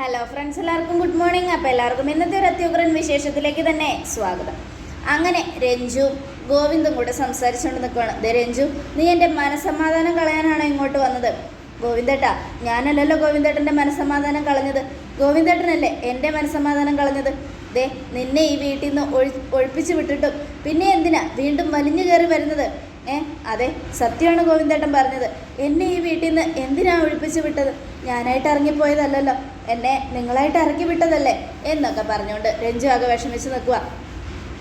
Hello friends എല്ലാവർക്കും good morning അപ്പോൾ എല്ലാവർക്കും ഇന്നത്തെ ഒരു അത്യുഗ്രൻ വിശേഷത്തിലേക്ക് തന്നെ സ്വാഗതം. അങ്ങനെ രഞ്ജു ഗോവിന്ദും കൂടെ സംസാരിച്ചുകൊണ്ട് നിൽക്കുകയാണ് ദേ രഞ്ജു നീ എന്റെ മനസമാധാനം കളയാനാണോ ഇങ്ങോട്ട് വന്നത്? ഗോവിന്ദേട്ടാ ഞാനല്ലല്ലോ ഗോവിന്ദേട്ടന്റെ മനസമാധാനം കളഞ്ഞത്. ഗോവിന്ദേട്ടനല്ലേ എന്റെ മനസമാധാനം കളഞ്ഞത്? ദേ നിന്നെ ഈ വീട്ടിൽ നിന്ന് ഒഴി ഒഴിപ്പിച്ച് വിട്ടിട്ടും. പിന്നെ എന്തിനാ വീണ്ടും വലിഞ്ഞു കയറി വരുന്നത്? ഏ അതെ സത്യമാണ് ഗോവിന്ദേട്ടൻ പറഞ്ഞത്. എന്നെ ഈ വീട്ടിൽ നിന്ന് എന്തിനാ ഒഴിപ്പിച്ച് വിട്ടത്? ഞാനായിട്ട് ഇറങ്ങിപ്പോയതല്ലല്ലോ. എന്നെ നിങ്ങളായിട്ട് ഇറക്കി വിട്ടതല്ലേ? എന്നൊക്കെ പറഞ്ഞുകൊണ്ട് രഞ്ജു ആകെ വിഷമിച്ച് നിൽക്കുക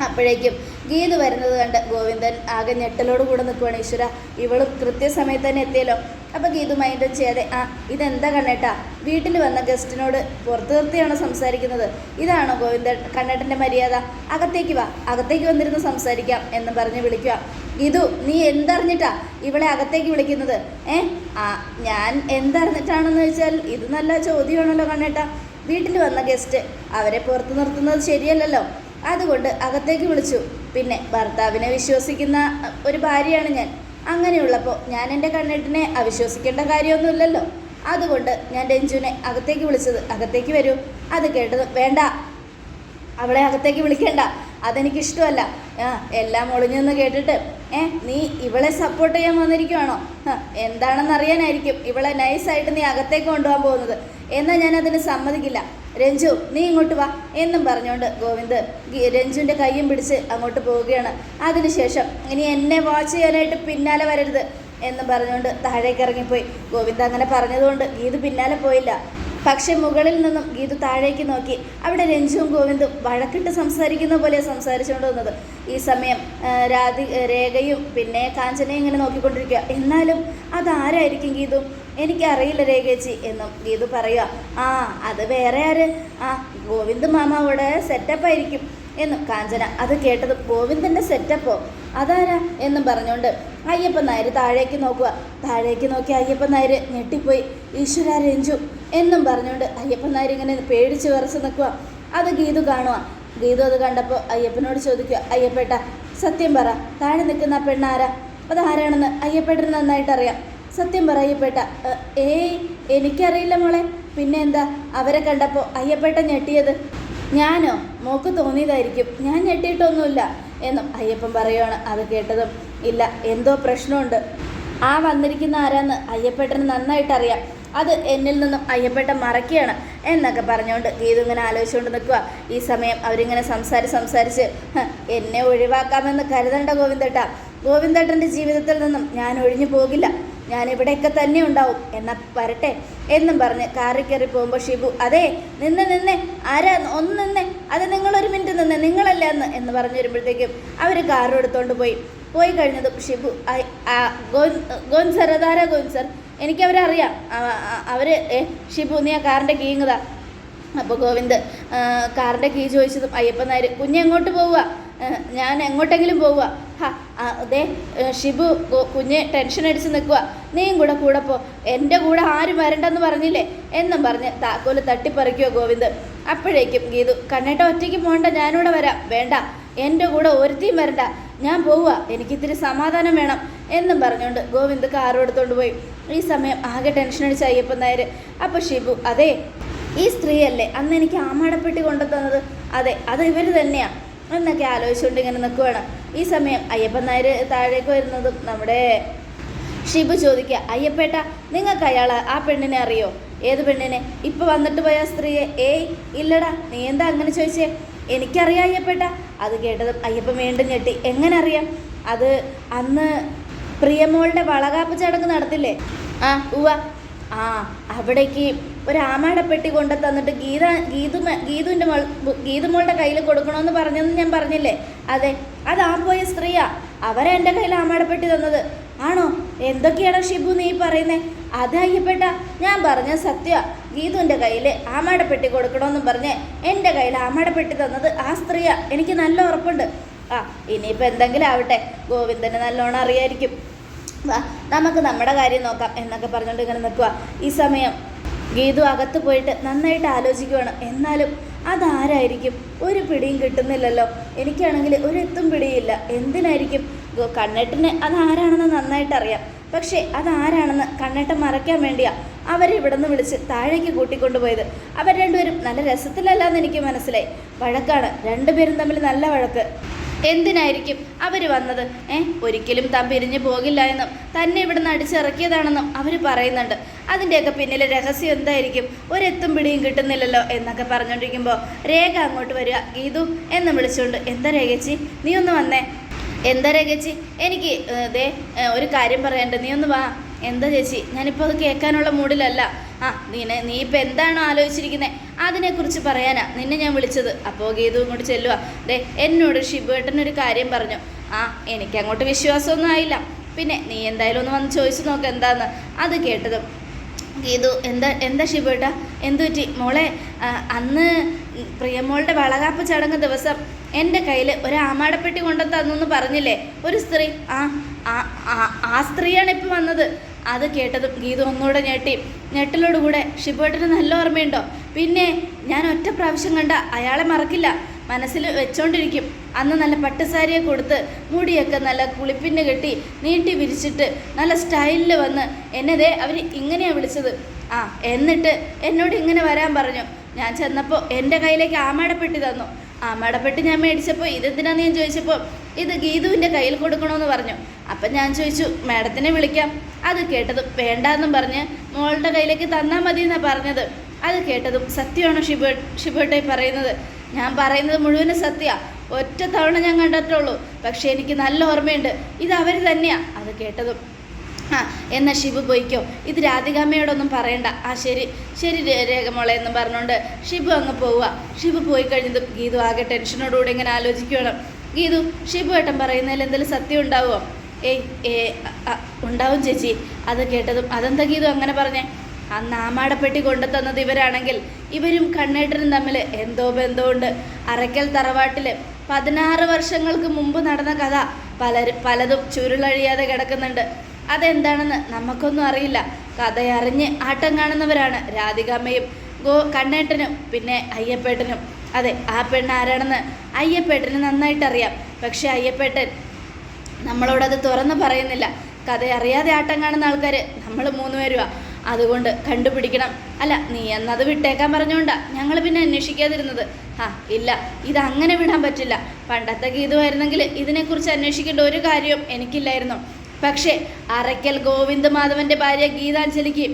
അപ്പോഴേക്കും ഗീത് വരുന്നത് കണ്ട് ഗോവിന്ദൻ ആകെ ഞെട്ടലോട് കൂടെ നിൽക്കുവാണ് ഈശ്വര ഇവളും കൃത്യസമയത്ത് തന്നെ എത്തിയല്ലോ. അപ്പോൾ ഗീതു മൈൻഡും ചെയ്യാതെ ആ ഇതെന്താ കണ്ണേട്ടാ? വീട്ടിൽ വന്ന ഗസ്റ്റിനോട് പുറത്തു നിർത്തിയാണോ സംസാരിക്കുന്നത്? ഇതാണോ ഗോവിന്ദൻ കണ്ണേട്ടന്റെ മര്യാദ? അകത്തേക്ക് വാ അകത്തേക്ക് വന്നിരുന്ന് സംസാരിക്കാം എന്ന് പറഞ്ഞ് വിളിക്കുക. ഗീതു നീ എന്തറിഞ്ഞിട്ടാ ഇവളെ അകത്തേക്ക് വിളിക്കുന്നത്? ഏ ആ ഞാൻ എന്തറിഞ്ഞിട്ടാണെന്ന് വെച്ചാൽ ഇത് നല്ല ചോദ്യമാണല്ലോ കണ്ണേട്ടാ. വീട്ടിൽ വന്ന ഗസ്റ്റ് അവരെ പുറത്തു നിർത്തുന്നത് ശരിയല്ലല്ലോ. അതുകൊണ്ട് അകത്തേക്ക് വിളിച്ചു. പിന്നെ ഭർത്താവിനെ വിശ്വസിക്കുന്ന ഒരു ഭാര്യയാണ് ഞാൻ. അങ്ങനെയുള്ളപ്പോൾ ഞാൻ എന്റെ കണ്ണെട്ടിനെ അവിശ്വസിക്കേണ്ട കാര്യമൊന്നുമില്ലല്ലോ. അതുകൊണ്ട് ഞാൻ രഞ്ജുവിനെ അകത്തേക്ക് വിളിച്ചത് അകത്തേക്ക് വരൂ. അത് കേട്ടത് വേണ്ട. അവളെ അകത്തേക്ക് വിളിക്കേണ്ട. അതെനിക്കിഷ്ടമല്ല. ആ എല്ലാം ഒളിഞ്ഞെന്ന് കേട്ടിട്ട്. ഏ നീ ഇവളെ സപ്പോർട്ട് ചെയ്യാൻ വന്നിരിക്കുവാണോ? എന്താണെന്ന് അറിയാനായിരിക്കും ഇവളെ നൈസായിട്ട് നീ അകത്തേക്ക് കൊണ്ടുപോകാൻ പോകുന്നത്. എന്നാൽ ഞാൻ അതിന് സമ്മതിക്കില്ല. രഞ്ജു നീ ഇങ്ങോട്ട് വാ. എന്നും പറഞ്ഞുകൊണ്ട് ഗോവിന്ദ് രഞ്ജുവിന്റെ കൈയും പിടിച്ച് അങ്ങോട്ട് പോവുകയാണ്. അതിനുശേഷം ഇനി എന്നെ വാച്ച് ചെയ്യാനായിട്ട് പിന്നാലെ വരരുത് എന്നും പറഞ്ഞുകൊണ്ട് താഴേക്ക് ഇറങ്ങിപ്പോയി. ഗോവിന്ദ് അങ്ങനെ പറഞ്ഞതുകൊണ്ട് ഗീത് പിന്നാലെ പോയില്ല. പക്ഷെ മുകളിൽ നിന്നും ഗീതു താഴേക്ക് നോക്കി. അവിടെ രഞ്ജുവും ഗോവിന്ദും വഴക്കിട്ട് സംസാരിക്കുന്ന പോലെ സംസാരിച്ചുകൊണ്ട് വന്നത് ഈ സമയം രാധി രേഖയും പിന്നെ കാഞ്ചനയും ഇങ്ങനെ നോക്കിക്കൊണ്ടിരിക്കുക. എന്നാലും അതാരായിരിക്കും ഗീതു? എനിക്കറിയില്ല രേഖേച്ചി എന്നും ഗീതു പറയുക. ആ അത് വേറെ ആര്? ആ ഗോവിന്ദ് മാമ അവിടെ സെറ്റപ്പായിരിക്കും എന്നും കാഞ്ചന അത് കേട്ടത്. ഗോവിന്ദന്റെ സെറ്റപ്പോ അതാരാ എന്നും പറഞ്ഞുകൊണ്ട് അയ്യപ്പൻ നായർ താഴേക്ക് നോക്കുക. താഴേക്ക് നോക്കി അയ്യപ്പൻ നായർ ഞെട്ടിപ്പോയി. ഈശ്വര രഞ്ജു എന്നും പറഞ്ഞുകൊണ്ട് അയ്യപ്പൻ നായർ ഇങ്ങനെ പേടിച്ച് വിറച്ച് നിൽക്കുക. അത് ഗീതു കാണുക ഗീതു അത് കണ്ടപ്പോൾ അയ്യപ്പനോട് ചോദിക്കുക അയ്യപ്പേട്ട സത്യം പറ താഴെ നിൽക്കുന്ന ആ പെണ്ണാരാ അതാരാണെന്ന് അയ്യപ്പേട്ടന് നന്നായിട്ട് അറിയാം സത്യം പറ അയ്യപ്പേട്ട "എ, ഏയ് എനിക്കറിയില്ല മോളെ. പിന്നെ എന്താ? അവരെ കണ്ടപ്പോൾ അയ്യപ്പേട്ട ഞെട്ടിയത്? ഞാനോ? മോക്ക് തോന്നിയതായിരിക്കും. ഞാൻ ഞെട്ടിയിട്ടൊന്നുമില്ല. എന്നും അയ്യപ്പൻ പറയുവാണ് അത് കേട്ടതും. ഇല്ല എന്തോ പ്രശ്നമുണ്ട്. ആ വന്നിരിക്കുന്ന ആരാന്ന് അയ്യപ്പേട്ടന് നന്നായിട്ട് അറിയാം അത് എന്നിൽ നിന്നും അയ്യപ്പേട്ടൻ മറക്കുകയാണ് എന്നൊക്കെ പറഞ്ഞുകൊണ്ട് ഗീതു ഇങ്ങനെ ആലോചിച്ചുകൊണ്ട് നിൽക്കുക. ഈ സമയം അവരിങ്ങനെ സംസാരിച്ച് സംസാരിച്ച് എന്നെ ഒഴിവാക്കാമെന്ന് കരുതണ്ട ഗോവിന്ദേട്ട. ഗോവിന്ദേട്ടന്റെ ജീവിതത്തിൽ നിന്നും ഞാൻ ഒഴിഞ്ഞു പോകില്ല. ഞാൻ ഇവിടെയൊക്കെ തന്നെ ഉണ്ടാവും. എന്നാ വരട്ടെ എന്നും പറഞ്ഞ് കാറി കയറി പോകുമ്പോൾ ഷിബു അതെ നിന്ന് നിന്നെ ആരാ? ഒന്ന് നിന്നെ അത് നിങ്ങളൊരു മിനിറ്റ് നിന്ന് നിങ്ങളല്ല എന്ന് എന്ന് പറഞ്ഞു വരുമ്പോഴത്തേക്കും അവർ കാറും എടുത്തോണ്ട് പോയി. പോയി കഴിഞ്ഞതും ഷിബു ഗോവിന്ദ് സർ അതാരാ ഗോൻസർ സർ? എനിക്കവരെ അറിയാം അവർ ഏ ഷിബു നീ ആ കാറിന്റെ കീങ്ങതാ അപ്പോൾ ഗോവിന്ദ് കാറിന്റെ കീ ചോദിച്ചതും അയ്യപ്പൻ നായർ കുഞ്ഞ് എങ്ങോട്ട് പോവുക? ഞാൻ എങ്ങോട്ടെങ്കിലും പോവുക. ഹാ ഏ, ഷിബു കുഞ്ഞ് ടെൻഷൻ അടിച്ച് നിൽക്കുക നീയും കൂടെ കൂടെ പോ. എന്റെ കൂടെ ആരും വരണ്ടെന്ന് പറഞ്ഞില്ലേ? എന്നും പറഞ്ഞ് താക്കോൽ തട്ടിപ്പറിക്കുക ഗോവിന്ദ്. അപ്പോഴേക്കും ഗീതു കണ്ണേട്ട ഒറ്റയ്ക്ക് പോകണ്ട ഞാനിവിടെ വരാം. വേണ്ട. എന്റെ കൂടെ ഒരുത്തിയും വരണ്ട. ഞാൻ പോവുക എനിക്കിത്തിരി സമാധാനം വേണം. എന്നും പറഞ്ഞുകൊണ്ട് ഗോവിന്ദ് കാറും എടുത്തുകൊണ്ട് പോയി. ഈ സമയം ആകെ ടെൻഷൻ അടിച്ച അയ്യപ്പൻ നായർ അപ്പോൾ ഷിബു അതെ ഈ സ്ത്രീയല്ലേ അന്ന് എനിക്ക് ആമാടപ്പെട്ടി കൊണ്ടു തന്നത് അതെ അത് ഇവർ തന്നെയാണ് എന്നൊക്കെ ആലോചിച്ചുകൊണ്ട് ഇങ്ങനെ നിൽക്കുവാണ്. ഈ സമയം അയ്യപ്പൻ നായർ താഴേക്ക് വരുന്നതും നമ്മുടെ ഷിബു ചോദിക്കുക അയ്യപ്പേട്ട നിങ്ങൾക്ക് അയാൾ ആ പെണ്ണിനെ അറിയോ? ഏത് പെണ്ണിനെ? ഇപ്പം വന്നിട്ട് പോയ സ്ത്രീയെ? ഏയ് ഇല്ലടാ നീ എന്താ അങ്ങനെ ചോദിച്ചേ? എനിക്കറിയാം അയ്യപ്പേട്ട. അത് കേട്ടതും അയ്യപ്പൻ വീണ്ടും ഞെട്ടി. എങ്ങനെ അറിയാം അത് അന്ന് പ്രിയമോളുടെ വളകാപ്പ് ചടങ്ങ് നടത്തില്ലേ? ആ ഉവാ ആ അവിടേക്ക് ഒരു ആമാടപ്പെട്ടി കൊണ്ടു തന്നിട്ട് ഗീത ഗീതു ഗീതുവിന്റെ മോൾ ഗീതുമോളുടെ കയ്യിൽ കൊടുക്കണമെന്ന് പറഞ്ഞെന്ന് ഞാൻ പറഞ്ഞില്ലേ? അതെ. അത് ആ പോയ സ്ത്രീയാ. അവരെ എന്റെ കയ്യിൽ ആമാടപ്പെട്ടി തന്നത്. ആണോ? എന്തൊക്കെയാണോ ഷിബു നീ പറയുന്നേ? അത് അയ്യപ്പെട്ട ഞാൻ പറഞ്ഞ സത്യ. ഗീതുവിന്റെ കയ്യിൽ ആമാടപ്പെട്ടി കൊടുക്കണമെന്നും പറഞ്ഞ് എന്റെ കയ്യിൽ ആമാടപ്പെട്ടി തന്നത് ആ സ്ത്രീയാ. എനിക്ക് നല്ല ഉറപ്പുണ്ട്. ആ ഇനിയിപ്പോൾ എന്തെങ്കിലും ആവട്ടെ. ഗോവിന്ദന് നല്ലോണം അറിയായിരിക്കും. നമുക്ക് നമ്മുടെ കാര്യം നോക്കാം എന്നൊക്കെ പറഞ്ഞുകൊണ്ട് ഇങ്ങനെ നിൽക്കുക ഈ സമയം ഗീതു അകത്ത് പോയിട്ട് നന്നായിട്ട് ആലോചിക്കുവാണ്. എന്നാലും അതാരായിരിക്കും? ഒരു പിടിയും കിട്ടുന്നില്ലല്ലോ. എനിക്കാണെങ്കിൽ ഒരു എത്തും പിടിയില്ല. എന്തിനായിരിക്കും? കണ്ണേട്ടനെ കണ്ണേട്ടന് അതാരാണെന്ന് നന്നായിട്ട് അറിയാം പക്ഷേ അതാരാണെന്ന് കണ്ണേട്ടൻ മറയ്ക്കാൻ വേണ്ടിയാ അവരെ ഇവിടെ നിന്ന് വിളിച്ച് താഴേക്ക് കൂട്ടിക്കൊണ്ടുപോയത്. അവർ രണ്ടുപേരും നല്ല രസത്തിലല്ലാന്ന് എനിക്ക് മനസ്സിലായി. വഴക്കാണ്. രണ്ടുപേരും തമ്മിൽ നല്ല വഴക്ക്. എന്തിനായിരിക്കും അവർ വന്നത്? ഏ? ഒരിക്കലും താൻ പിരിഞ്ഞു പോകില്ല എന്നും തന്നെ ഇവിടുന്ന് അടിച്ചിറക്കിയതാണെന്നും അവർ പറയുന്നുണ്ട്. അതിന്റെയൊക്കെ പിന്നിലെ രഹസ്യം എന്തായിരിക്കും? ഒരെത്തും പിടിയും കിട്ടുന്നില്ലല്ലോ എന്നൊക്കെ പറഞ്ഞുകൊണ്ടിരിക്കുമ്പോൾ രേഖ അങ്ങോട്ട് വരിക. ഗീതു എന്ന് വിളിച്ചുകൊണ്ട് എന്താ രേഖച്ചി? നീ ഒന്ന് വന്നേ. എന്താ രേഖച്ചി? എനിക്ക് ദേ ഒരു കാര്യം പറയണ്ട നീ ഒന്ന് വാ. എന്താ ചേച്ചി? ഞാനിപ്പോൾ അത് കേൾക്കാനുള്ള മൂഡിലല്ല. ആ നീനെ നീ ഇപ്പോൾ എന്താണോ ആലോചിച്ചിരിക്കുന്നത് അതിനെക്കുറിച്ച് പറയാനാ. നിന്നെ ഞാൻ വിളിച്ചത്. അപ്പോൾ ഗീതു ഇങ്ങോട്ട് ചെല്ലുക ദേ എന്നോട് ഷിബുവേട്ടനൊരു കാര്യം പറഞ്ഞു. ആ എനിക്കങ്ങോട്ട് വിശ്വാസമൊന്നും ആയില്ല. പിന്നെ നീ എന്തായാലും ഒന്ന് വന്ന് ചോദിച്ചു നോക്ക് എന്താന്ന്. അത് കേട്ടതും ഗീതു എന്താ എന്താ ഷിബേട്ട എന്തു പറ്റി? മോളെ അന്ന് പ്രിയമോളുടെ വളകാപ്പ് ചടങ്ങ് ദിവസം എന്റെ കയ്യിൽ ഒരു ആമാടപ്പെട്ടി കൊണ്ടു തന്നു പറഞ്ഞില്ലേ? ഒരു സ്ത്രീ. ആ- ആ സ്ത്രീയാണ് ഇപ്പം വന്നത്. അത് കേട്ടതും ഗീതു ഒന്നുകൂടെ ഞെട്ടി. ഞെട്ടലോടുകൂടെ ഷിബേട്ടന് നല്ല ഓർമ്മയുണ്ടോ? പിന്നെ ഞാൻ ഒറ്റ പ്രാവശ്യം കണ്ട അയാളെ മറക്കില്ല. മനസ്സിൽ വെച്ചോണ്ടിരിക്കും. അന്ന് നല്ല പട്ടുസാരിയെ കൊടുത്ത് മുടിയൊക്കെ നല്ല കുളിപ്പിന് കെട്ടി നീട്ടി വിരിച്ചിട്ട് നല്ല സ്റ്റൈലിൽ വന്ന് എന്നതേ അവർ ഇങ്ങനെയാണ് വിളിച്ചത്. ആ എന്നിട്ട് എന്നോട് ഇങ്ങനെ വരാൻ പറഞ്ഞു. ഞാൻ ചെന്നപ്പോൾ എന്റെ കയ്യിലേക്ക് ആമാടപ്പെട്ടി തന്നു. ആമാടപ്പെട്ടി ഞാൻ മേടിച്ചപ്പോൾ ഇതെന്തിനാന്ന് ഞാൻ ചോദിച്ചപ്പോൾ ഇത് ഗീതുവിന്റെ കയ്യിൽ കൊടുക്കണമെന്ന് പറഞ്ഞു. അപ്പം ഞാൻ ചോദിച്ചു മാഡത്തിനെ വിളിക്കാം. അത് കേട്ടതും വേണ്ടാന്നും പറഞ്ഞ് മോളുടെ കയ്യിലേക്ക് തന്നാൽ മതി എന്നാണ് പറഞ്ഞത്. അത് കേട്ടതും സത്യമാണോ ഷിബേ ഷിബേട്ടായി പറയുന്നത്? ഞാൻ പറയുന്നത് മുഴുവനും സത്യ ഒറ്റ തവണ ഞാൻ കണ്ടിട്ടുള്ളൂ. പക്ഷേ എനിക്ക് നല്ല ഓർമ്മയുണ്ട്. ഇത് അവർ തന്നെയാ. അത് കേട്ടതും. ആ എന്നാ ഷിബു പോയിക്കോ. ഇത് രാധികാമ്മയോടൊന്നും പറയണ്ട. ആ ശരി. ശരി രേഖമോളെ എന്നും പറഞ്ഞുകൊണ്ട് ഷിബു അങ്ങ് പോവുക. ഷിബു പോയി കഴിഞ്ഞതും ഗീതു ആകെ ടെൻഷനോടുകൂടി ഇങ്ങനെ ആലോചിക്കുകയാണ്. ഗീതു ഷിബു ഏട്ടൻ പറയുന്നതിൽ എന്തെങ്കിലും സത്യം ഉണ്ടാവുമോ ഏയ് ഏ ഉണ്ടാവും ചേച്ചി. അത് കേട്ടതും. അതെന്താ ഗീതു അങ്ങനെ പറഞ്ഞേ? ആ നാമാടപ്പെട്ടി കൊണ്ടു തന്നത് ഇവരാണെങ്കിൽ ഇവരും കണ്ണേട്ടനും തമ്മിൽ എന്തോ ബന്ധമുണ്ട്. അറയ്ക്കൽ തറവാട്ടിൽ പതിനാറ് വർഷങ്ങൾക്ക് മുമ്പ് നടന്ന കഥ പലരും പലതും ചുരുളഴിയാതെ കിടക്കുന്നുണ്ട്. അതെന്താണെന്ന് നമുക്കൊന്നും അറിയില്ല. കഥയറിഞ്ഞ് ആട്ടം കാണുന്നവരാണ് രാധികാമ്മയും ഗോ കണ്ണേട്ടനും പിന്നെ അയ്യപ്പേട്ടനും. അതെ ആ പെണ്ണ് ആരാണെന്ന് അയ്യപ്പേട്ടന് നന്നായിട്ടറിയാം. പക്ഷെ അയ്യപ്പേട്ടൻ നമ്മളോടത് തുറന്ന് പറയുന്നില്ല. കഥ അറിയാതെ ആട്ടം കാണുന്ന ആൾക്കാർ നമ്മൾ മൂന്ന് പേരുവാ. അതുകൊണ്ട് കണ്ടുപിടിക്കണം. അല്ല നീ എന്നത് വിട്ടേക്കാൻ പറഞ്ഞോണ്ടാ ഞങ്ങൾ പിന്നെ അന്വേഷിക്കാതിരുന്നത്. ആ ഇല്ല ഇത് അങ്ങനെ വിടാൻ പറ്റില്ല. പണ്ടത്തെ ഗീതമായിരുന്നെങ്കിൽ ഇതിനെക്കുറിച്ച് അന്വേഷിക്കേണ്ട ഒരു കാര്യവും എനിക്കില്ലായിരുന്നു. പക്ഷേ അറയ്ക്കൽ ഗോവിന്ദ് മാധവന്റെ ഭാര്യ ഗീതാഞ്ജലിക്ക്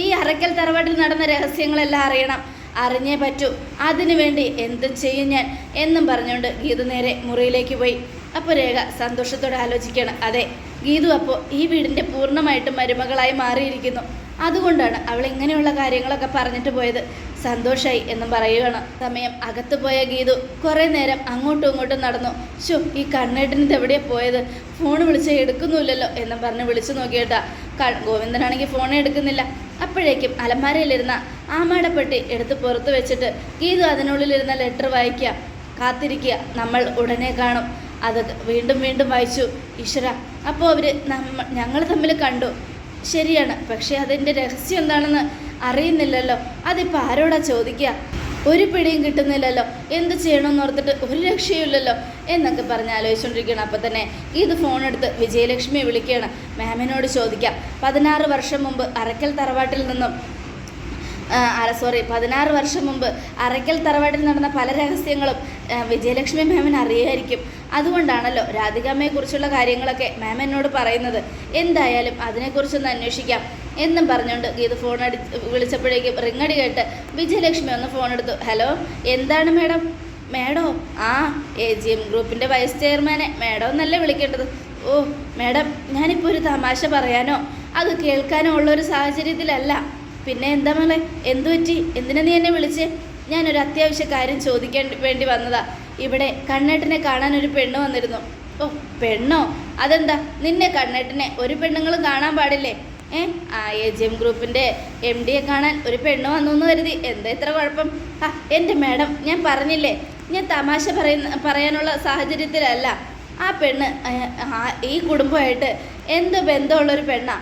ഈ അറയ്ക്കൽ തറവാട്ടിൽ നടന്ന രഹസ്യങ്ങളെല്ലാം അറിയണം. അറിഞ്ഞേ പറ്റൂ അതിനു വേണ്ടി എന്തും ചെയ്യും ഞാൻ എന്നും പറഞ്ഞുകൊണ്ട് ഗീതു നേരെ മുറിയിലേക്ക് പോയി. അപ്പോൾ രേഖ സന്തോഷത്തോടെ ആലോചിക്കുകയാണ് അതെ ഗീതു അപ്പോൾ ഈ വീടിന്റെ പൂർണമായിട്ടും മരുമകളായി മാറിയിരിക്കുന്നു. അതുകൊണ്ടാണ് അവൾ ഇങ്ങനെയുള്ള കാര്യങ്ങളൊക്കെ പറഞ്ഞിട്ട് പോയത്. സന്തോഷായി എന്നും പറയുകയാണ്. സമയം അകത്ത് പോയ ഗീതു കുറേ നേരം അങ്ങോട്ടും ഇങ്ങോട്ടും നടന്നു. ഷോ ഈ കണ്ണേട്ടനിത് എവിടെയാ പോയത്? ഫോൺ വിളിച്ച് എടുക്കുന്നില്ലല്ലോ എന്നും പറഞ്ഞ് വിളിച്ചു നോക്കിയിട്ടാ. ഗോവിന്ദനാണെങ്കിൽ ഫോൺ എടുക്കുന്നില്ല. അപ്പോഴേക്കും അലമാരയിലിരുന്ന ആമാടപ്പെട്ടി എടുത്ത് പുറത്ത് വെച്ചിട്ട് ഗീതു അതിനുള്ളിലിരുന്ന ലെറ്റർ വായിക്കുക. കാത്തിരിക്കുക. നമ്മൾ ഉടനെ കാണും. അത് വീണ്ടും വീണ്ടും വായിച്ചു. ഈശ്വര അപ്പോൾ അവർ നമ്മ ഞങ്ങൾ തമ്മിൽ കണ്ടു. ശരിയാണ്. പക്ഷേ അതിന്റെ രഹസ്യം എന്താണെന്ന് അറിയുന്നില്ലല്ലോ. അതിപ്പോൾ ആരോടാ ചോദിക്കുക? ഒരു പിടിയും കിട്ടുന്നില്ലല്ലോ. എന്ത് ചെയ്യണമെന്ന് ഓർത്തിട്ട് ഒരു രക്ഷയുമില്ലല്ലോ എന്നൊക്കെ പറഞ്ഞ് ആലോചിച്ചുകൊണ്ടിരിക്കുകയാണ്. അപ്പം തന്നെ ഇത് ഫോൺ എടുത്ത് വിജയലക്ഷ്മിയെ വിളിക്കുകയാണ്. മാമിനോട് ചോദിക്കാം. പതിനാറ് വർഷം മുമ്പ് അറക്കൽ തറവാട്ടിൽ നിന്നും സോറി പതിനാറ് വർഷം മുമ്പ് അറയ്ക്കൽ തറവാട്ടിൽ നടന്ന പല രഹസ്യങ്ങളും വിജയലക്ഷ്മി മാമിന് അറിയായിരിക്കും. അതുകൊണ്ടാണല്ലോ രാധികാമ്മയെക്കുറിച്ചുള്ള കാര്യങ്ങളൊക്കെ മാം എന്നോട് പറയുന്നത്. എന്തായാലും അതിനെക്കുറിച്ചൊന്ന് അന്വേഷിക്കാം എന്നും പറഞ്ഞുകൊണ്ട് ഗീത ഫോൺ അടി വിളിച്ചപ്പോഴേക്കും റിങ്ങടി കേട്ട് വിജയലക്ഷ്മി ഒന്ന് ഫോൺ എടുത്തു. ഹലോ എന്താണ് മാഡം? മാഡോ ആ എ ജി എം ഗ്രൂപ്പിന്റെ വൈസ് ചെയർമാനെ മാഡോ എന്നല്ലേ വിളിക്കേണ്ടത്? ഓ മാഡം ഞാനിപ്പോൾ ഒരു തമാശ പറയാനോ? അത് കേൾക്കാനോ ഉള്ളൊരു സാഹചര്യത്തിലല്ല. പിന്നെ എന്താ മോളെ? എന്തു പറ്റി? എന്തിനാ നീ എന്നെ വിളിച്ച്? ഞാനൊരു അത്യാവശ്യ കാര്യം ചോദിക്കാൻ വേണ്ടി വന്നതാ. ഇവിടെ കണ്ണേട്ടനെ കാണാൻ ഒരു പെണ്ണ് വന്നിരുന്നു. ഓ പെണ്ണോ? അതെന്താ? നിന്നെ കണ്ണേട്ടനെ ഒരു പെണ്ണുങ്ങളും കാണാൻ പാടില്ലേ? ഏ? ആ എ ജി എം ഗ്രൂപ്പിന്റെ എം ഡിയെ കാണാൻ ഒരു പെണ്ണ് വന്നു എന്ന് കരുതി. എന്താ ഇത്ര കുഴപ്പം? ആ എന്റെ മാഡം ഞാൻ പറഞ്ഞില്ലേ? ഞാൻ തമാശ പറയുന്ന പറയാനുള്ള സാഹചര്യത്തിലല്ല. ആ പെണ്ണ് ഈ കുടുംബമായിട്ട് എന്ത് ബന്ധമുള്ളൊരു പെണ്ണാ?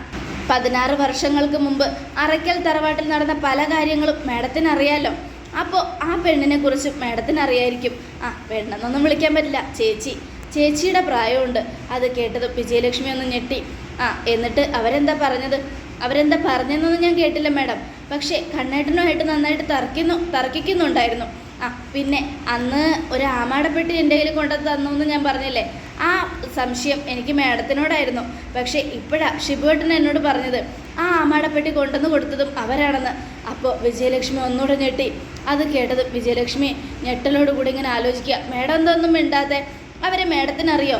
പതിനാറ് വർഷങ്ങൾക്ക് മുമ്പ് അറയ്ക്കൽ തറവാട്ടിൽ നടന്ന പല കാര്യങ്ങളും മാഡത്തിന് അറിയാലോ അപ്പോൾ ആ പെണ്ണിനെ കുറിച്ച് മാഡത്തിന് അറിയായിരിക്കും ആ പെണ്ണെന്നൊന്നും വിളിക്കാൻ പറ്റില്ല. ചേച്ചി ചേച്ചിയുടെ പ്രായമുണ്ട്. അത് കേട്ടത് വിജയലക്ഷ്മി ഒന്ന് ഞെട്ടി. ആ എന്നിട്ട് അവരെന്താ പറഞ്ഞത്? അവരെന്താ പറഞ്ഞതെന്നൊന്നും ഞാൻ കേട്ടില്ല മാഡം. പക്ഷേ കണ്ണേട്ടനുമായിട്ട് നന്നായിട്ട് തർക്കുന്നു തർക്കിക്കുന്നുണ്ടായിരുന്നു. ആ പിന്നെ അന്ന് ഒരു ആമാടപ്പെട്ടി എന്റെ കയ്യിൽ കൊണ്ടു തന്നു എന്ന് ഞാൻ പറഞ്ഞില്ലേ? ആ സംശയം എനിക്ക് മാഡത്തിനോടായിരുന്നു. പക്ഷേ ഇപ്പോഴാ ഷിബുവേട്ടൻ എന്നോട് പറഞ്ഞത് ആ ആമാടപ്പെട്ടി കൊണ്ടുവന്ന് കൊടുത്തതും അവരാണെന്ന്. അപ്പോൾ വിജയലക്ഷ്മി ഒന്നുകൂടെ ഞെട്ടി. അത് കേട്ടത് വിജയലക്ഷ്മി ഞെട്ടലോട് കൂടി ഇങ്ങനെ ആലോചിക്കുക മേഡം എന്തൊന്നും മിണ്ടാതെ? അവരെ മാഡത്തിനറിയോ?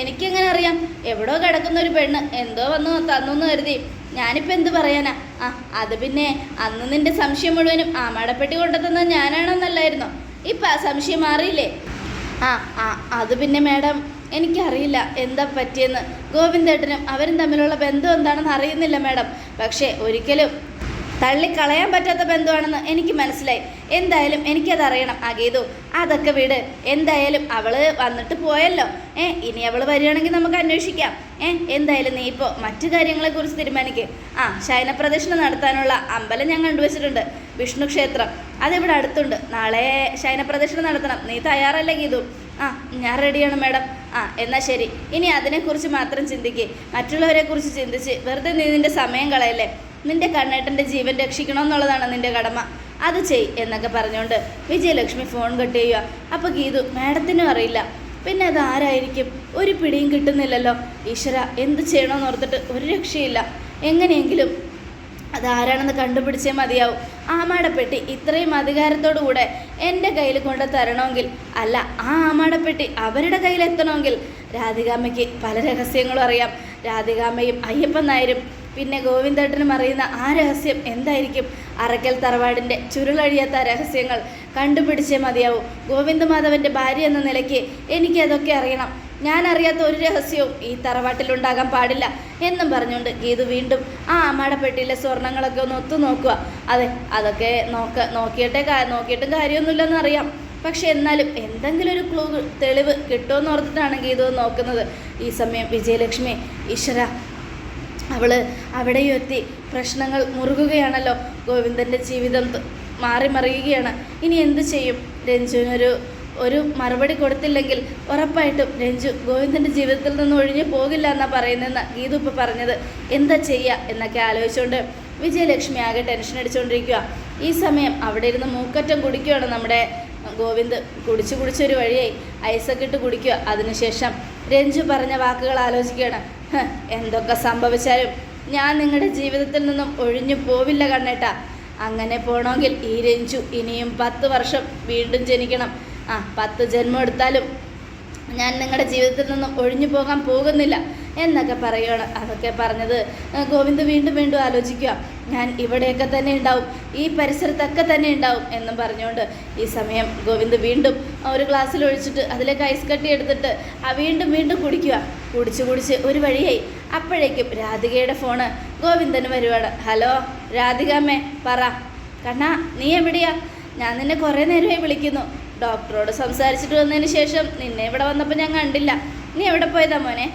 എനിക്കെങ്ങനെ അറിയാം? എവിടോ കിടക്കുന്ന ഒരു പെണ്ണ് എന്തോ വന്നു തന്നു എന്ന് കരുതി. ഞാനിപ്പോൾ എന്ത് പറയാനാ? ആ അത് പിന്നെ അന്ന് നിന്റെ സംശയം മുഴുവനും ആമാടപ്പെട്ടി കൊണ്ടുതന്നത് ഞാനാണെന്നല്ലായിരുന്നോ? ഇപ്പം ആ സംശയം മാറിയില്ലേ? ആ ആ അത് പിന്നെ മാഡം എനിക്കറിയില്ല എന്താ പറ്റിയെന്ന്. ഗോവിന്ദേട്ടനും അവരും തമ്മിലുള്ള ബന്ധം എന്താണെന്ന് അറിയുന്നില്ല മാഡം. പക്ഷേ ഒരിക്കലും തള്ളിക്കളയാൻ പറ്റാത്ത ബന്ധമാണെന്ന് എനിക്ക് മനസ്സിലായി. എന്തായാലും എനിക്കത് അറിയണം അഗീതു. അതൊക്കെ വിട്. എന്തായാലും അവൾ വന്നിട്ട് പോയല്ലോ. ഏ ഇനി അവൾ വരികയാണെങ്കിൽ നമുക്ക് അന്വേഷിക്കാം. ഏ എന്തായാലും നീ ഇപ്പോൾ മറ്റു കാര്യങ്ങളെക്കുറിച്ച് തീരുമാനിക്കുക ആ ശയനപ്രദക്ഷിണം നടത്താനുള്ള അമ്പലം ഞാൻ കണ്ടുവച്ചിട്ടുണ്ട്. വിഷ്ണു ക്ഷേത്രം. അതിവിടെ അടുത്തുണ്ട്. നാളെ ശയനപ്രദക്ഷിണം നടത്തണം. നീ തയ്യാറല്ലേ ഗീതു ആ ഞാൻ റെഡിയാണ് മാഡം. ആ എന്നാൽ ശരി. ഇനി അതിനെക്കുറിച്ച് മാത്രം ചിന്തിക്ക്. മറ്റുള്ളവരെക്കുറിച്ച് ചിന്തിച്ച് വെറുതെ നീ നിന്റെ സമയം കളയല്ലേ? നിന്റെ കണ്ണേട്ടന്റെ ജീവൻ രക്ഷിക്കണം എന്നുള്ളതാണ് നിന്റെ കടമ. അത് ചെയ് എന്നൊക്കെ പറഞ്ഞുകൊണ്ട് വിജയലക്ഷ്മി ഫോൺ കട്ട് ചെയ്യുക അപ്പോൾ ഗീതു മാഡത്തിനും അറിയില്ല. പിന്നെ അത് ആരായിരിക്കും? ഒരു പിടിയും കിട്ടുന്നില്ലല്ലോ. ഈശ്വര എന്ത് ചെയ്യണമെന്ന് ഓർത്തിട്ട് ഒരു രക്ഷയില്ല. എങ്ങനെയെങ്കിലും അതാരാണെന്ന് കണ്ടുപിടിച്ചേ മതിയാവും. ആമാടപ്പെട്ടി ഇത്രയും അധികാരത്തോടുകൂടെ എന്റെ കയ്യിൽ കൊണ്ട് തരണമെങ്കിൽ അല്ല ആ ആമാടപ്പെട്ടി അവരുടെ കയ്യിൽ എത്തണമെങ്കിൽ രാധികാമ്മയ്ക്ക് പല രഹസ്യങ്ങളും അറിയാം. രാധികാമ്മയും അയ്യപ്പൻ നായരും പിന്നെ ഗോവിന്ദേട്ടനും അറിയുന്ന ആ രഹസ്യം എന്തായിരിക്കും? അറക്കൽ തറവാടിന്റെ ചുരുളഴിയാത്ത രഹസ്യങ്ങൾ കണ്ടുപിടിച്ചേ മതിയാവും. ഗോവിന്ദമാധവന്റെ ഭാര്യ എന്ന നിലയ്ക്ക് എനിക്കതൊക്കെ അറിയണം. ഞാൻ അറിയാത്ത ഒരു രഹസ്യവും ഈ തറവാട്ടിലുണ്ടാകാൻ പാടില്ല എന്നും പറഞ്ഞുകൊണ്ട് ഗീതു വീണ്ടും ആ അമ്മാടപ്പെട്ടിയിലെ സ്വർണങ്ങളൊക്കെ ഒന്ന് ഒത്തു നോക്കുക. അതെ അതൊക്കെ നോക്ക നോക്കിയിട്ടേ നോക്കിയിട്ടും കാര്യമൊന്നുമില്ലെന്ന് അറിയാം. പക്ഷെ എന്നാലും എന്തെങ്കിലും ഒരു ക്ലൂ തെളിവ് കിട്ടുമെന്ന് ഓർത്തിട്ടാണ് ഗീതു നോക്കുന്നത്. ഈ സമയം വിജയലക്ഷ്മി ഈശ്വര അവൾ അവിടെയും എത്തി പ്രശ്നങ്ങൾ മുറുകുകയാണല്ലോ. ഗോവിന്ദന്റെ ജീവിതം മാറി മറിയുകയാണ്. ഇനി എന്ത് ചെയ്യും? രഞ്ജുവിനൊരു ഒരു മറുപടി കൊടുത്തില്ലെങ്കിൽ ഉറപ്പായിട്ടും രഞ്ജു ഗോവിന്ദന്റെ ജീവിതത്തിൽ നിന്ന് ഒഴിഞ്ഞു പോകില്ല എന്നാണ് പറയുന്നതെന്ന് ഗീതു ഇപ്പോൾ പറഞ്ഞത്. എന്താ ചെയ്യുക എന്നൊക്കെ ആലോചിച്ചുകൊണ്ട് വിജയലക്ഷ്മി ആകെ ടെൻഷൻ അടിച്ചുകൊണ്ടിരിക്കുക ഈ സമയം അവിടെ ഇരുന്ന് മൂക്കറ്റം കുടിക്കുകയാണ് നമ്മുടെ ഗോവിന്ദ്. കുടിച്ചു കുടിച്ചൊരു വഴിയായി. ഐസൊക്കെ ഇട്ട് കുടിക്കുക അതിനുശേഷം രഞ്ജു പറഞ്ഞ വാക്കുകൾ ആലോചിക്കുകയാണ്. എന്തൊക്കെ സംഭവിച്ചാലും ഞാൻ നിങ്ങളുടെ ജീവിതത്തിൽ നിന്നും ഒഴിഞ്ഞു പോവില്ല കണ്ണേട്ടാ. അങ്ങനെ പോണമെങ്കിൽ ഈ രഞ്ജു ഇനിയും പത്ത് വർഷം വീണ്ടും ജനിക്കണം. ആ പത്ത് ജന്മം എടുത്താലും ഞാൻ നിങ്ങളുടെ ജീവിതത്തിൽ നിന്ന് ഒഴിഞ്ഞു പോകാൻ പോകുന്നില്ല എന്നൊക്കെ പറയുകയാണ് അതൊക്കെ പറഞ്ഞത്. ഗോവിന്ദ് വീണ്ടും വീണ്ടും ആലോചിക്കുക. ഞാൻ ഇവിടെയൊക്കെ തന്നെ ഉണ്ടാവും ഈ പരിസരത്തൊക്കെ തന്നെ ഉണ്ടാവും എന്നും പറഞ്ഞുകൊണ്ട് ഈ സമയം ഗോവിന്ദ് വീണ്ടും ഒരു ഗ്ലാസ്സിൽ ഒഴിച്ചിട്ട് അതിലേക്ക് ഐസ് കട്ടി എടുത്തിട്ട് ആ വീണ്ടും വീണ്ടും കുടിക്കുക. കുടിച്ച് കുടിച്ച് ഒരു വഴിയായി. അപ്പോഴേക്കും രാധികയുടെ ഫോണ് ഗോവിന്ദന് വരുവാണ്. ഹലോ രാധികാമ്മേ പറ. കണ്ണാ നീ എവിടെയാ? ഞാൻ നിന്നെ കുറേ നേരമായി വിളിക്കുന്നു. ഡോക്ടറോട് സംസാരിച്ചിട്ട് വന്നതിന് ശേഷം നിന്നെ ഇവിടെ വന്നപ്പോൾ ഞാൻ കണ്ടില്ല. നീ എവിടെ പോയതാ മോനെ?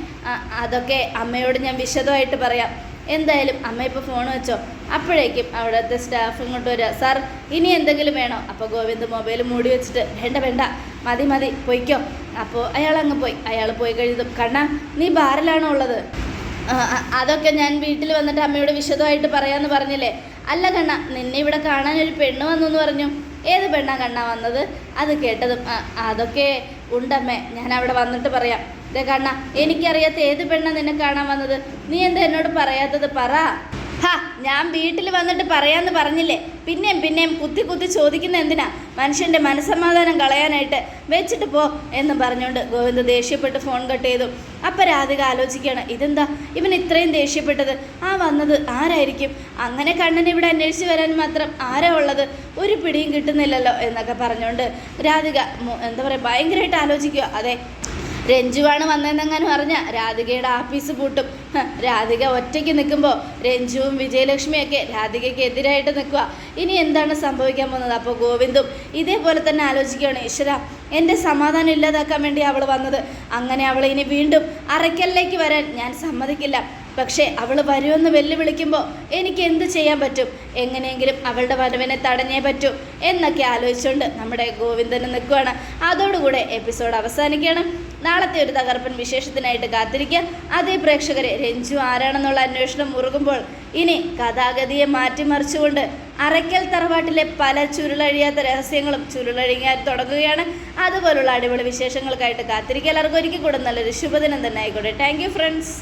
അതൊക്കെ അമ്മയോട് ഞാൻ വിശദമായിട്ട് പറയാം. എന്തായാലും അമ്മ ഇപ്പോൾ ഫോൺ വെച്ചോ? അപ്പോഴേക്കും അവിടുത്തെ സ്റ്റാഫ് ഇങ്ങോട്ട് വരിക സാർ ഇനി എന്തെങ്കിലും വേണോ? അപ്പോൾ ഗോവിന്ദ് മൊബൈൽ മൂടി വെച്ചിട്ട് വേണ്ട വേണ്ട. മതി മതി. പൊയ്ക്കോ. അപ്പോൾ അയാൾ അങ്ങ് പോയി. അയാൾ പോയി കഴിഞ്ഞതും കണ്ണാ നീ ബാറിലാണോ ഉള്ളത്? അതൊക്കെ ഞാൻ വീട്ടിൽ വന്നിട്ട് അമ്മയോട് വിശദമായിട്ട് പറയാമെന്ന് പറഞ്ഞില്ലേ? അല്ല കണ്ണ നിന്നെ ഇവിടെ കാണാൻ ഒരു പെണ്ണ് വന്നു എന്ന് പറഞ്ഞു. ഏത് പെണ്ണാ കണ്ണാ വന്നത്? അത് കേട്ടതും അതൊക്കെ ഉണ്ടമ്മേ ഞാൻ അവിടെ വന്നിട്ട് പറയാം. ഇതേ കണ്ണ എനിക്കറിയാത്ത ഏത് പെണ്ണാ നിന്നെ കാണാൻ വന്നത്? നീ എന്താ എന്നോട് പറയാത്തത് പറ. ഹാ ഞാൻ വീട്ടിൽ വന്നിട്ട് പറയാന്ന് പറഞ്ഞില്ലേ? പിന്നെയും പിന്നെയും കുത്തി കുത്തി ചോദിക്കുന്ന എന്തിനാ? മനുഷ്യന്റെ മനസ്സമാധാനം കളയാനായിട്ട് വെച്ചിട്ട് പോ എന്ന് പറഞ്ഞുകൊണ്ട് ഗോവിന്ദ് ദേഷ്യപ്പെട്ട് ഫോൺ കട്ട് ചെയ്തു. അപ്പം രാധിക ആലോചിക്കുകയാണ് ഇതെന്താ? ഇവൻ ഇത്രയും ദേഷ്യപ്പെട്ടത്? ആ വന്നത് ആരായിരിക്കും? അങ്ങനെ കണ്ണൻ ഇവിടെ അന്വേഷിച്ച് വരാൻ മാത്രം ആരാ ഉള്ളത്? ഒരു പിടിയും കിട്ടുന്നില്ലല്ലോ എന്നൊക്കെ പറഞ്ഞുകൊണ്ട് രാധിക എന്താ പറയുക ഭയങ്കരമായിട്ട് ആലോചിക്കുക. അതെ രഞ്ജുവാണ് വന്നതെന്നെങ്ങാനും അറിഞ്ഞ രാധികയുടെ ആഫീസ് പൂട്ടും. രാധിക ഒറ്റയ്ക്ക് നിൽക്കുമ്പോൾ രഞ്ജുവും വിജയലക്ഷ്മിയൊക്കെ രാധികയ്ക്ക് എതിരായിട്ട് നിൽക്കുക ഇനി എന്താണ് സംഭവിക്കാൻ പോകുന്നത്? അപ്പോൾ ഗോവിന്ദും ഇതേപോലെ തന്നെ ആലോചിക്കുകയാണ്. ഈശ്വര എന്റെ സമാധാനം ഇല്ലാതാക്കാൻ വേണ്ടി അവൾ വന്നത്. അങ്ങനെ അവൾ ഇനി വീണ്ടും അറയ്ക്കലിലേക്ക് വരാൻ ഞാൻ സമ്മതിക്കില്ല. പക്ഷേ അവൾ വരുമെന്ന് വെല്ലുവിളിക്കുമ്പോൾ എനിക്ക് എന്ത് ചെയ്യാൻ പറ്റും? എങ്ങനെയെങ്കിലും അവളുടെ വരവിനെ തടഞ്ഞേ പറ്റൂ എന്നൊക്കെ ആലോചിച്ചുകൊണ്ട് നമ്മുടെ ഗോവിന്ദന് നിൽക്കുകയാണ് അതോടുകൂടെ എപ്പിസോഡ് അവസാനിക്കുകയാണ്. നാളത്തെ ഒരു തകർപ്പൻ വിശേഷത്തിനായിട്ട് കാത്തിരിക്കുക. അതേ പ്രേക്ഷകരെ രഞ്ജു ആരാണെന്നുള്ള അന്വേഷണം മുറുകുമ്പോൾ ഇനി കഥാഗതിയെ മാറ്റിമറിച്ചുകൊണ്ട് അറയ്ക്കൽ തറവാട്ടിലെ പല ചുരുളഴിയാത്ത രഹസ്യങ്ങളും ചുരുളഴിയാൻ തുടങ്ങുകയാണ്. അതുപോലുള്ള അടിപൊളി വിശേഷങ്ങൾക്കായിട്ട് കാത്തിരിക്കുക. എല്ലാവർക്കും ഒരിക്കൽ കൂടെ നല്ലൊരു ശുഭദിനം തന്നെ ആയിക്കോട്ടെ. Thank friends